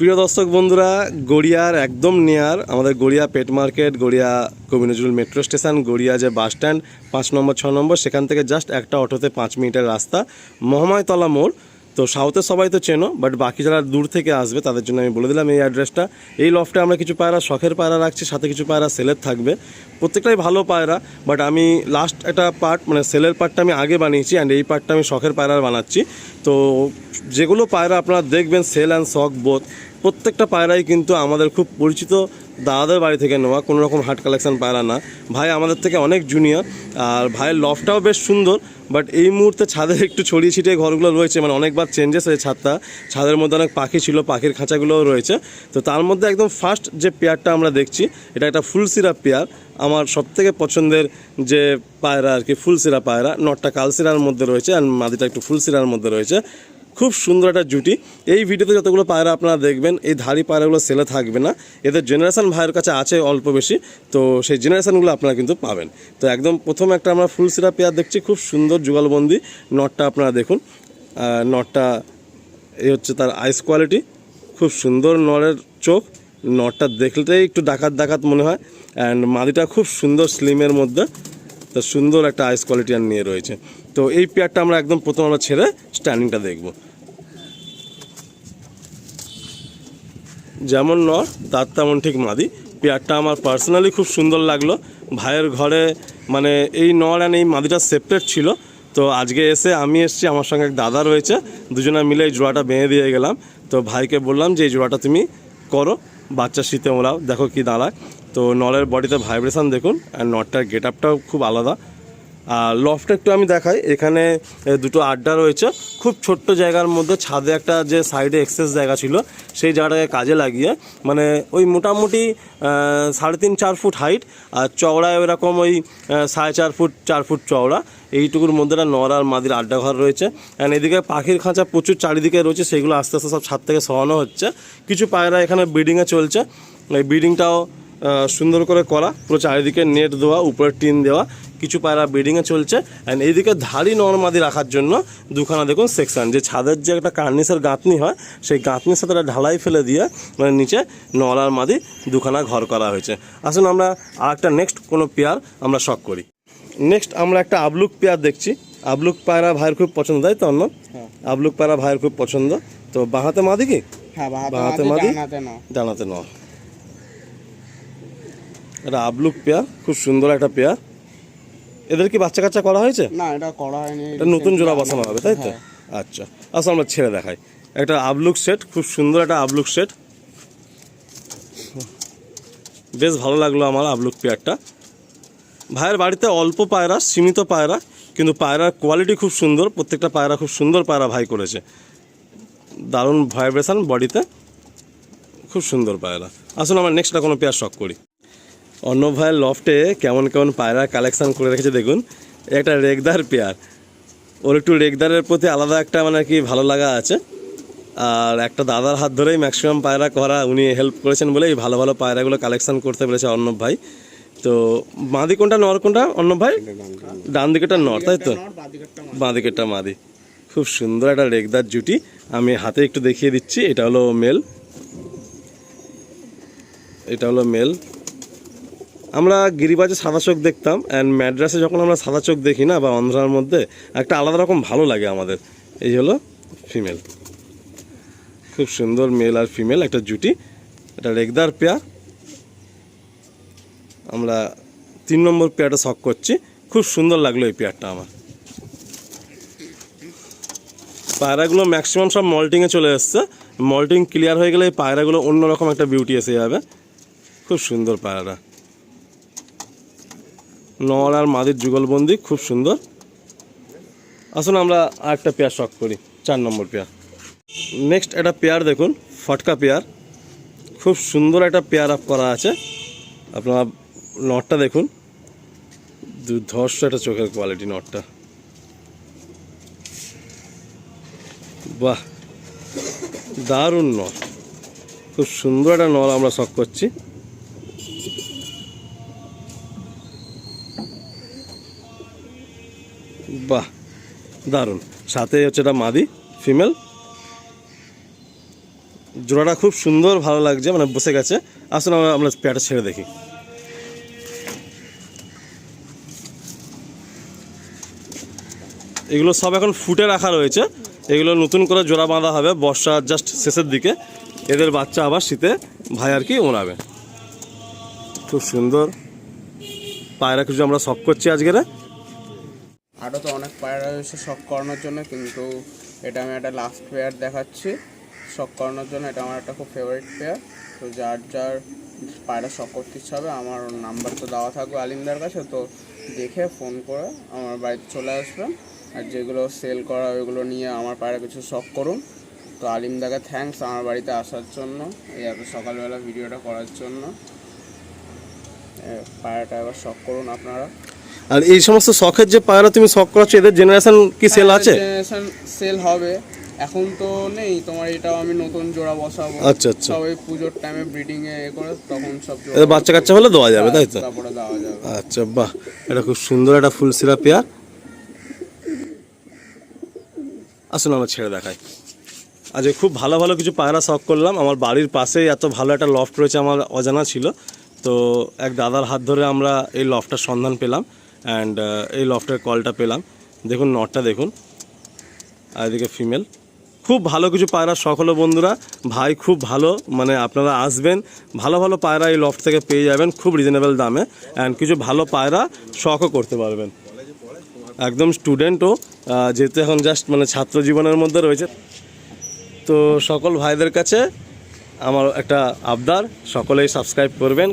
প্রিয় দর্শক বন্ধুরা, গড়িয়ার একদম নিয়ার আমাদের গড়িয়া পেট মার্কেট গড়িয়া কবি নজরুল মেট্রো স্টেশন গড়িয়া যে বাস স্ট্যান্ড পাঁচ নম্বর, ছ নম্বর, সেখান থেকে জাস্ট একটা অটোতে পাঁচ মিনিটের রাস্তা মহামায়তলা মোড়। তো সাউথে সবাই তো চেনো বাট বাকি যারা দূর থেকে আসবে, তাদের জন্য আমি বলে দিলাম এই অ্যাড্রেসটা এই লফটে আমরা কিছু পায়রা, শখের পায়রা রাখছি, সাথে কিছু পায়রা সেলের থাকবে। প্রত্যেকটাই ভালো পায়রা বাট আমি লাস্ট একটা পার্ট মানে সেলের পার্টটা আমি আগে বানিয়েছি অ্যান্ড এই পার্টটা আমি শখের পায়রার বানাচ্ছি। তো যেগুলো পায়রা আপনারা দেখবেন সেল অ্যান্ড শখ বোথ প্রত্যেকটা পায়রাই কিন্তু আমাদের খুব পরিচিত দাদাদের বাড়ি থেকে নেওয়া, কোনো রকম হাট কালেকশন পায়রা না। ভাই আমাদের থেকে অনেক জুনিয়র আর ভাইয়ের লফটাও বেশ সুন্দর বাট এই মুহূর্তে ছাদে একটু ছড়িয়ে ছিটিয়ে ঘরগুলো রয়েছে মানে অনেকবার চেঞ্জেস হয়েছে ছাদটা। ছাদের মধ্যে অনেক পাখি ছিল, পাখির খাঁচাগুলোও রয়েছে। তো তার মধ্যে একদম ফার্স্ট যে পেয়ারটা আমরা দেখছি, এটা একটা ফুল সিরাপ পেয়ার। আমার সবথেকে পছন্দের যে পায়রা আর কি, ফুল সিরা পায়রা, নটটা কালসিরার মধ্যে রয়েছে, আর মাদিটা একটু ফুল সিরার মধ্যে রয়েছে। খুব সুন্দর একটা জুটি। এই ভিডিওতে যতগুলো পায়রা আপনারা দেখবেন, এই ধাড়ি পায়রাগুলো সেলে থাকবে না। এদের জেনারেশান ভাইয়ের কাছে আছে অল্প বেশি, তো সেই জেনারেশানগুলো আপনারা কিন্তু পাবেন। তো একদম প্রথম একটা আমরা ফুল সিরা পেয়ার দেখছি, খুব সুন্দর যুগলবন্দি নটটা আপনারা দেখুন। নটটা এই হচ্ছে তার আইস কোয়ালিটি খুব সুন্দর নরের চোখ। নটটা দেখলেই একটু ডাকাত ডাকাত মনে হয়। অ্যান্ড মাদিটা খুব সুন্দর স্লিমের মধ্যে, তো সুন্দর একটা আইস কোয়ালিটি আর নিয়ে রয়েছে। তো এই পেয়ারটা আমরা একদম প্রথম আমরা ছেড়ে স্ট্যান্ডিংটা দেখব। যেমন নর, তার তেমন ঠিক মাদি। পেয়ারটা আমার পার্সোনালি খুব সুন্দর লাগল। ভাইয়ের ঘরে মানে এই নর অ্যান্ড এই মাদিটা সেপারেট ছিল। তো আজকে এসে আমি এসেছি, আমার সঙ্গে এক দাদা রয়েছে। দুজনে মিলে এই জোড়াটা বেঁধে দিয়ে গেলাম। তো ভাইকে বললাম যে, এই জোড়াটা তুমি করো বাচ্চা শীতে ওরাও দেখো কি দাঁড়ায়। তো নলের বডিতে ভাইব্রেশন দেখুন, আর নটটার গেট আপটাও খুব আলাদা। আর লফটা একটু আমি দেখাই। এখানে দুটো আড্ডা রয়েছে। খুব ছোট্ট জায়গার মধ্যে ছাদে একটা যে সাইডে এক্সেস জায়গা ছিল, সেই জায়গাটাকে কাজে লাগিয়ে মানে ওই মোটামুটি সাড়ে তিন, চার ফুট হাইট আর চওড়ায় ওইরকম ওই সাড়ে চার ফুট চার ফুট চওড়া। এইটুকুর মধ্যে একটা নর আর মাদির আড্ডা ঘর রয়েছে। অ্যান্ড এদিকে পাখির খাঁচা প্রচুর চারিদিকে রয়েছে, সেগুলো আস্তে আস্তে সব ছাদ থেকে সরানো হচ্ছে। কিছু পায়রা এখানে ব্রিডিংয়ে চলছে। এই ব্রিডিংটাও সুন্দর করে করা। পুরো চারিদিকে নেট দেওয়া, উপরে টিন দেওয়া। কিছু পায়রা ব্রিডিংয়ে চলছে। অ্যান্ড এইদিকে ধাড়ি নর্মাদি রাখার জন্য দুখানা দেখুন সেকশন যে ছাদের যে একটা কার্নিসের গাঁথনি হয় সেই গাঁথনির সাথে একটা ঢালাই ফেলে দিয়ে মানে নিচে নলার মাদি দুখানা ঘর করা হয়েছে। আসুন আমরা আর একটা নেক্সট কোনো পেয়ার আমরা শখ করি। নেক্সট আমরা একটা আবলুক পেয়ার দেখছি। আবলুক পায়রা ভাইয়ের খুব পছন্দ তাই তো অন্য আবলুক পায়রা ভাইয়ের খুব পছন্দ। তো বাঁহাতে মাদি কি? হ্যাঁ বাহাতে মাদি? ডানাতে জানাতে ন এটা আবলুক পেয়ার খুব সুন্দর একটা পেয়ার। এদের কি বাচ্চা কাচ্চা করা হয়েছে? না এটা করা হয়নি। এটা নতুন জোড়া বসানো হবে তাই তো? আচ্ছা আচ্ছা আমরা ছেড়ে দেখাই। একটা আবলুক সেট খুব সুন্দর একটা আবলুক সেট বেশ ভালো লাগল আমার আবলুক পেয়ারটা ভাইয়ের বাড়িতে অল্প পায়রা সীমিত পায়রা কিন্তু পায়রার কোয়ালিটি খুব সুন্দর প্রত্যেকটা পায়রা খুব সুন্দর পায়রা ভাই করেছে। দারুণ ভাইব্রেশন বডিতে খুব সুন্দর পায়রা। আসুন আমরা নেক্সটটা কোনো পেয়ার শখ করি। অন্য ভাইয়ের লফটে কেমন কেমন পায়রা কালেকশান করে রেখেছে দেখুন। একটা রেগদার পেয়ার। ওর একটু রেগদারের প্রতি আলাদা একটা মানে কি ভালো লাগা আছে। আর একটা দাদার হাত ধরেই ম্যাক্সিমাম পায়রা করা উনি হেল্প করেছেন বলেই ভালো ভালো পায়রাগুলো কালেকশান করতে পেরেছে অর্ণব ভাই তো মাদি কোনটা, নর কোনটা অর্ণব ভাই ডান দিকেটা নর, তাই তো? বাঁ দিকেরটা মাদি। খুব সুন্দর একটা রেগদার জুটি। আমি হাতে একটু দেখিয়ে দিচ্ছি, এটা হলো মেল এটা হলো মেল আমরা গিরিবাজে সাদা চোখ দেখতাম অ্যান্ড ম্যাড্রাসে যখন আমরা সাদা চোখ দেখি না, বা অন্ধ্রার মধ্যে, একটা আলাদা রকম ভালো লাগে আমাদের। এই হলো ফিমেল খুব সুন্দর মেল আর ফিমেল একটা জুটি, এটা রেগদার পেয়ার। আমরা তিন নম্বর পেয়ারটা শখ করছি। খুব সুন্দর লাগল এই পেয়ারটা আমার। পায়রাগুলো ম্যাক্সিমাম সব মল্টিংয়ে চলে এসছে। মল্টিং ক্লিয়ার হয়ে গেলে এই পায়রাগুলো অন্যরকম একটা বিউটি এসে যাবে। খুব সুন্দর পায়রা নর আর মাদির যুগলবন্দি, খুব সুন্দর। আসুন আমরা আরেকটা পেয়ার শখ করি, চার নম্বর পেয়ার। নেক্সট একটা পেয়ার দেখুন, ফটকা পেয়ার। খুব সুন্দর একটা পেয়ার আপ করা আছে। আপনারা নটটা দেখুন। দুর্ধর্ষ একটা চোখের কোয়ালিটি নটটা। বাহ, দারুণ নর খুব সুন্দর একটা নর আমরা শখ করছি। বাহ, দারুণ। সাথে হচ্ছে এটা মাদি ফিমেল জোড়াটা খুব সুন্দর, ভালো লাগছে মানে বসে গেছে। আসুন, আমরা আমরা পেয়ারটা ছেড়ে দেখি। এগুলো সব এখন ফুটে রাখা রয়েছে। এগুলো নতুন করে জোড়া বাঁধা হবে বর্ষার জাস্ট শেষের দিকে। এদের বাচ্চা আবার শীতে ভাই আর কি ওড়াবে খুব সুন্দর। পায়রা কিছু আমরা শখ করছি আজকের। পায়রা শখ করানোর জন্য, কিন্তু এটা আমি একটা লাস্ট পেয়ার দেখাচ্ছি। শখ করানোর জন্য এটা আমার একটা খুব ফেভারিট পেয়ার তো যার যার পায়রা শখ করতে ইচ্ছা হবে, আমার নাম্বার তো দেওয়া থাকবে আলিমদার কাছে, তো দেখে ফোন করে আমার বাড়িতে চলে আসবেন। আর যেগুলো সেল করা, ওইগুলো নিয়ে আমার পায়রা কিছু শখ করুন। তো আলিমদাকে থ্যাঙ্কস আমার বাড়িতে আসার জন্য, এই এত সকালবেলা ভিডিওটা করার জন্য। পায়রাটা এবার শখ করুন আপনারা। আর এই সমস্ত শখের যে পায়রা তুমি শখ করাচ্ছ এদের জেনারেশন কি সেল আছে? জেনারেশন সেল হবে। এখন তো নেই তোমার এটাও আমি নতুন জোড়া বসাবো। আচ্ছা আচ্ছা। সব ওই পুজোর টাইমে ব্রিডিং এ করে তখন সব এদের বাচ্চা কাচ্চা হলে দেওয়া যাবে তাই তো? তারপরে দেওয়া যাবে। আচ্ছা বাহ। এটা খুব সুন্দর একটা ফুল সিরা পেয়ার। আসুন আমরা ছেড়ে দেখাই। আজকে খুব ভালো ভালো কিছু পায়রা শখ করলাম। আমার বাড়ির পাশেই এত ভালো একটা লফট রয়েছে আমার অজানা ছিল। তো এক দাদার হাত ধরে আমরা এই লফটার সন্ধান পেলাম। অ্যান্ড এই লফটের কলটা পেলাম। দেখুন নটটা দেখুন। আর এদিকে ফিমেল খুব ভালো কিছু পায়রা হলো বন্ধুরা। ভাই খুব ভালো মানে আপনারা আসবেন। ভালো ভালো পায়রা এই লফট থেকে পেয়ে যাবেন খুব রিজনেবল দামে। অ্যান্ড কিছু ভালো পায়রা, শখও করতে পারবেন। একদম স্টুডেন্টও যেহেতু এখন জাস্ট মানে ছাত্র জীবনের মধ্যে রয়েছে। তো সকল ভাইদের কাছে আমার একটা আবদার। সকলেই সাবস্ক্রাইব করবেন।